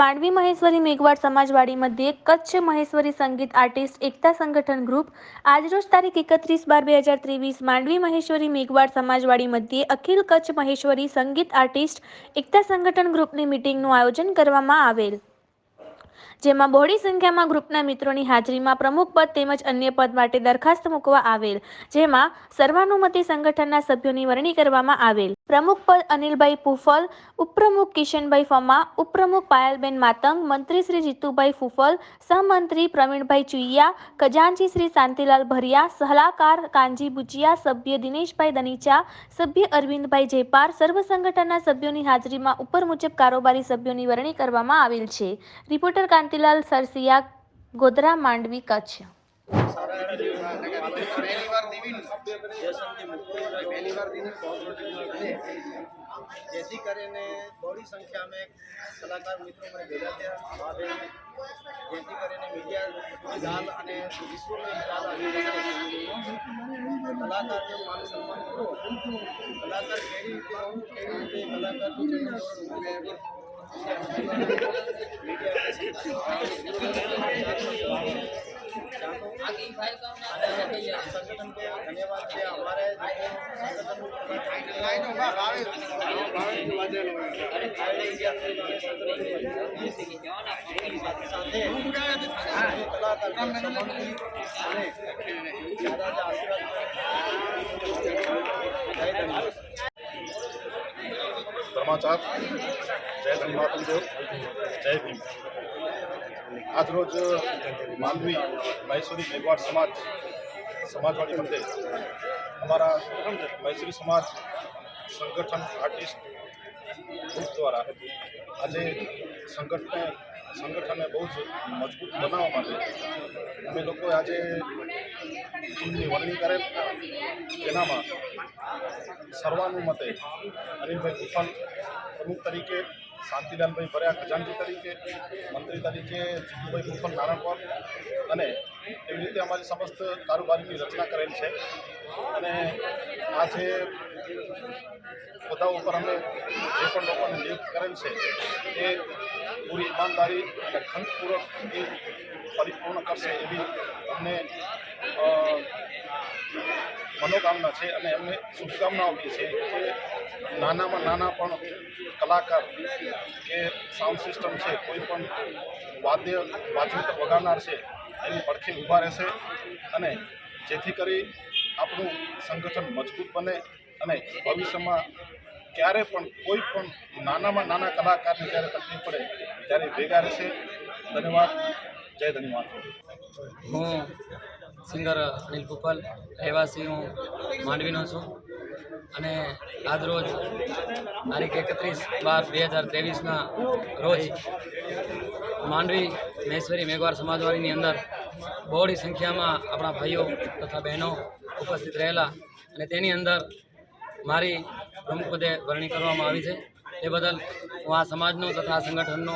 માંડવી મહેશ્વરી મેઘવાડ સમાજવાડી મધ્યે કચ્છ મહેશ્વરી સંગીત આર્ટિસ્ટ એકતા સંગઠન ગ્રુપ આજરોજ તારીખ એકત્રીસ બાર બે હજાર ત્રેવીસ માંડવી મહેશ્વરી મેઘવાડ સમાજવાડી મધ્યે અખિલ કચ્છ મહેશ્વરી સંગીત આર્ટિસ્ટ એકતા સંગઠન ગ્રુપની મિટિંગનું આયોજન કરવામાં આવેલ. જેમાં બહોળી સંખ્યામાં ગ્રુપના મિત્રોની હાજરીમાં પ્રમુખ પદ તેમજ અન્ય પદ માટે દરખાસ્ત મૂકવા આવેલ. જેમાં સર્વાનુમતિ સંગઠનના સભ્યોની વરણી કરવામાં આવેલ. પ્રમુખ પદ અનિલભાઈ પુફલ ઉપપ્રમુખ કિશનભાઈ ફમા, ઉપપ્રમુખ પાયલબેન માતંગ, મંત્રી શ્રી જીતુભાઈ ફુફલ, સહમંત્રી પ્રવીણભાઈ ચુઈયા, ખજાનચી શ્રી શાંતિલાલ ભરિયા, સલાહકાર કાનજી બુચિયા સભ્ય દિનેશભાઈ દનીચા, સભ્ય અરવિંદભાઈ જેપાર સર્વ સંગઠનના સભ્યોની હાજરીમાં ઉપર મુજબ કારોબારી સભ્યોની વરણી કરવામાં આવેલ છે. રિપોર્ટર કાંતિલાલ સરસિયા, ગોધરા માંડવી, કચ્છ. પહેલી વાર દીવી પહેલી વાર દીવી જેથી કરીને બહોળી સંખ્યામાં કલાકાર મિત્રો મને ભેગા થયા ભાવે જેથી કરીને મીડિયા દાલ અને વિશ્વમાં દાલ આવી કલાકારને માન સન્માન કરો કલાકાર કેવી રીતે હોવું કેવી રીતે કલાકારનું ચરિત્ર હોવું संगठन के धन्यवाद से हमारे समाचार जय धनी मातम देव जय भीम આજરોજ માંડવી મૈસુરી મેઘવાડ સમાજ, સમાજવાડી મંદિર અમારા મૈસુરી સમાજ સંગઠન આર્ટિસ્ટ ગ્રુપ દ્વારા આજે સંગઠને, સંગઠનને બહુ જ મજબૂત બનાવવા માટે અમે લોકો આજે ટીમની વરણી કરેલ. તેનામાં સર્વાનુમતે અનિલભાઈ કુફલ પ્રમુખ તરીકે શાંતિલાલભાઈ ભર્યા ખજાનજી તરીકે, મંત્રી તરીકે, જીતુભાઈ કુફલ નારણપર અને એવી રીતે અમારી સમસ્ત કારોબારીની રચના કરેલ છે. અને આ જે હોદ્દા ઉપર અમે જે પણ લોકોને નિયુક્ત કરેલ છે, એ પૂરી ઈમાનદારી અને ખંતપૂર્વક એ પરિપૂર્ણ કરશે એવી અમને મનોકામના છે અને એમને શુભકામનાઓ આપીએ છીએ કે નાનામાં નાના પણ કલાકાર કે સાઉન્ડ સિસ્ટમ છે, કોઈ પણ વાદ્ય વાજિંત્ર વગાડનાર છે, એની પડખે ઊભા રહેશે અને જેથી કરી આપણું સંગઠન મજબૂત બને અને ભવિષ્યમાં ક્યારે પણ કોઈ પણ નાનામાં નાના કલાકારને જ્યારે તકલીફ પડે, ત્યારે ભેગા રહેશે. ધન્યવાદ. જય ધન્યવાદ. હું સિંગર અનિલ કુપલ, રહેવાસી હું, માંડવીનો છું. અને આજરોજ તારીખ એકત્રીસ બાર બે હજાર ત્રેવીસના રોજ માંડવી મહેશ્વરી મેઘવાર સમાજવાડીની અંદર બહોળી સંખ્યામાં આપણા ભાઈઓ તથા બહેનો ઉપસ્થિત રહેલા અને તેની અંદર મારી પ્રમુખ પદે વરણી કરવામાં આવી છે. એ બદલ હું આ સમાજનો તથા સંગઠનનો